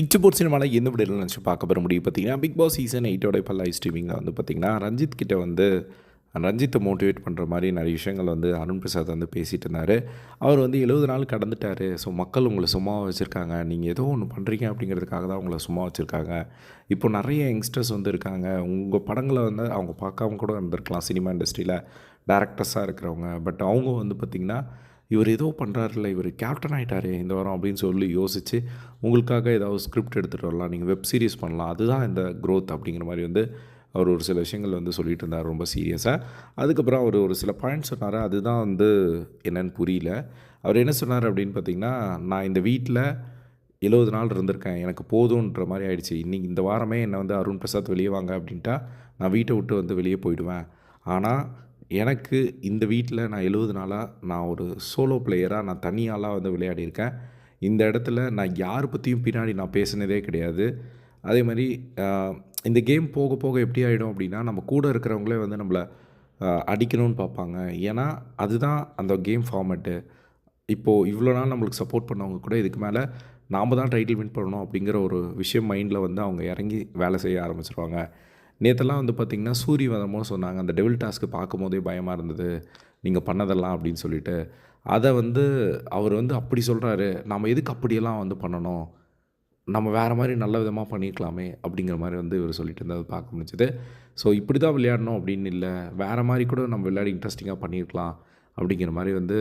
இச்சபோர்ட் சினிமாவில் எந்த விடையில் நினச்சி பார்க்க பெற முடியும் பார்த்தீங்கன்னா பிக் பாஸ் சீசன் எயிட்டோட இப்போ லைவ் ஸ்ட்ரீமிங்கில் வந்து பார்த்திங்கன்னா ரஞ்சித் கிட்டே வந்து ரஞ்சித்தை மோட்டிவேட் பண்ணுற மாதிரி நிறைய விஷயங்கள் வந்து அருண் பிரசாத் வந்து பேசிகிட்டு இருந்தார். அவர் வந்து எழுபது நாள் கடந்துட்டார். ஸோ மக்கள் உங்களை சும்மா வச்சுருக்காங்க. நீங்கள் ஏதோ ஒன்று பண்ணுறீங்க அப்படிங்கிறதுக்காக தான் உங்களை சும்மா வச்சுருக்காங்க. இப்போ நிறைய யங்ஸ்டர்ஸ் வந்து இருக்காங்க. உங்கள் படங்களை வந்து அவங்க பார்க்காம கூட இருந்திருக்கலாம். சினிமா இண்டஸ்ட்ரியில் டேரக்டர்ஸாக இருக்கிறவங்க. பட் அவங்க வந்து பார்த்திங்கன்னா இவர் ஏதோ பண்ணுறாருல இவர் கேப்டன் ஆகிட்டாரே இந்த வாரம் அப்படின்னு சொல்லி யோசித்து உங்களுக்காக ஏதாவது ஸ்கிரிப்ட் எடுத்துகிட்டு வரலாம் நீங்கள் வெப் சீரிஸ் பண்ணலாம் அதுதான் இந்த க்ரோத் அப்படிங்கிற மாதிரி வந்து அவர் ஒரு சில விஷயங்கள் வந்து சொல்லிட்டு இருந்தார் ரொம்ப சீரியஸாக அதுக்கப்புறம் அவர் ஒரு சில பாயிண்ட் சொன்னார் அதுதான் வந்து என்னன்னு புரியல. அவர் என்ன சொன்னார் அப்படின்னு பார்த்தீங்கன்னா நான் இந்த வீட்டில் எழுபது நாள் இருந்திருக்கேன் எனக்கு போதுன்ற மாதிரி ஆயிடுச்சு. இன்றைக்கி இந்த வாரமே என்னை வந்து அருண் பிரசாத் வெளியே வாங்க அப்படின்ட்டா நான் வீட்டை விட்டு வந்து வெளியே போயிடுவேன். ஆனால் எனக்கு இந்த வீட்டில் நான் எழுபது நாளாக நான் ஒரு சோலோ பிளேயராக நான் தனியாளாக வந்து விளையாடியிருக்கேன் இந்த இடத்துல நான் யார் பற்றியும் பின்னாடி நான் பேசினதே கிடையாது. அதே மாதிரி இந்த கேம் போக போக எப்படி ஆகிடும் அப்படின்னா நம்ம கூட இருக்கிறவங்களே வந்து நம்மளை அடிக்கணும்னு பார்ப்பாங்க. ஏன்னா அதுதான் அந்த கேம் ஃபார்மேட்டு இப்போது இவ்வளோ நாள் நம்மளுக்கு சப்போர்ட் பண்ணவங்க கூட இதுக்கு மேலே நாம் தான் டைட்டில் வின் பண்ணணும் அப்படிங்கிற ஒரு விஷயம் மைண்டில் வந்து அவங்க இறங்கி வேலை செய்ய ஆரம்பிச்சிருவாங்க. நேற்றெல்லாம் வந்து பார்த்திங்கன்னா சூரிய வதமோ சொன்னாங்க. அந்த டெவில் டாஸ்க்கு பார்க்கும்போதே பயமாக இருந்தது. நீங்கள் பண்ணதெல்லாம் அப்படின்னு சொல்லிட்டு. அதை வந்து அவர் வந்து அப்படி சொல்கிறாரு நம்ம எதுக்கு அப்படியெல்லாம் வந்து பண்ணணும்? நம்ம வேறு மாதிரி நல்ல விதமாக பண்ணியிருக்கலாமே அப்படிங்கிற மாதிரி வந்து இவர் சொல்லிட்டு இருந்தது பார்க்க முடிஞ்சது. ஸோ இப்படி தான் விளையாடணும் அப்படின்னு இல்லை. வேறு மாதிரி கூட நம்ம விளையாடி இன்ட்ரெஸ்டிங்காக பண்ணியிருக்கலாம் அப்படிங்கிற மாதிரி வந்து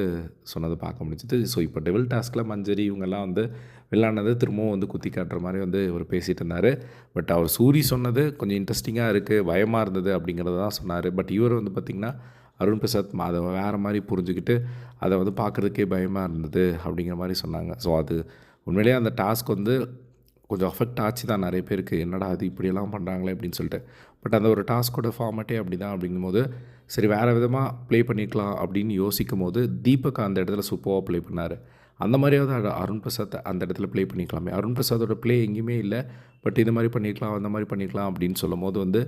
சொன்னதை பார்க்க முடிஞ்சது. ஸோ இப்போ டெவில் டாஸ்கில் மஞ்சரி இவங்கெல்லாம் வந்து விளாண்டது திரும்பவும் வந்து குத்தி காட்டுற மாதிரி வந்து இவர் பேசிகிட்டு இருந்தார். பட் அவர் சூரி சொன்னது கொஞ்சம் இன்ட்ரெஸ்டிங்காக இருக்குது பயமாக இருந்தது அப்படிங்கிறத தான் சொன்னார். பட் இவர் வந்து பார்த்திங்கன்னா அருண் பிரசாத் அதை வேறு மாதிரி புரிஞ்சுக்கிட்டு அதை வந்து பார்க்குறதுக்கே பயமாக இருந்தது அப்படிங்கிற மாதிரி சொன்னாங்க. ஸோ அது உண்மையிலேயே அந்த டாஸ்க் வந்து கொஞ்சம் அஃபெக்ட் ஆச்சு தான் நிறைய பேருக்கு. என்னடா அது இப்படியெல்லாம் பண்ணுறாங்களே அப்படின்னு சொல்லிட்டு. பட் அந்த ஒரு டாஸ்கோட ஃபார்மேட்டே அப்படி தான் அப்படிங்கும்போது சரி வேறு விதமாக ப்ளே பண்ணிக்கலாம் அப்படின்னு யோசிக்கும் போது தீபக் அந்த இடத்துல சூப்பராக ப்ளே பண்ணார். அந்த மாதிரியாவது அருண் பிரசாத் அந்த இடத்துல ப்ளே பண்ணிக்கலாமே. அருண் பிரசாதோட ப்ளே எங்கேயுமே இல்லை. பட் இது மாதிரி பண்ணிக்கலாம் அந்த மாதிரி பண்ணிக்கலாம் அப்படின்னு சொல்லும் போது வந்து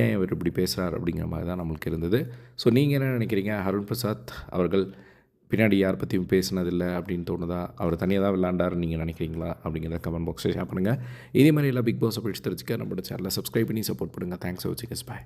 ஏன் இவர் இப்படி பேசுகிறார் அப்படிங்கிற மாதிரி தான் நம்மளுக்கு இருந்தது. ஸோ நீங்கள் என்ன நினைக்கிறீங்க? அருண் பிரசாத் அவர்கள் பின்னாடி யார் பற்றியும் பேசினதில்லை அப்படின்னு தோணுதா? அவர் தனியாக தான் விளாண்டாருன்னு நீங்கள் நினைக்கிறீங்களா? அப்படிங்கிறத கமெண்ட் பாக்ஸில் ஷேர் பண்ணுங்கள் இதே மாதிரி எல்லாம் பிக் பாஸை பிடிச்சி தெரிஞ்சுக்க நம்மளோட சேனலை சப்ஸ்கிரைப் பண்ணி சப்போர்ட் பண்ணுங்கள் தேங்க்ஸ் ஃபார் வாட்சிங் பாய்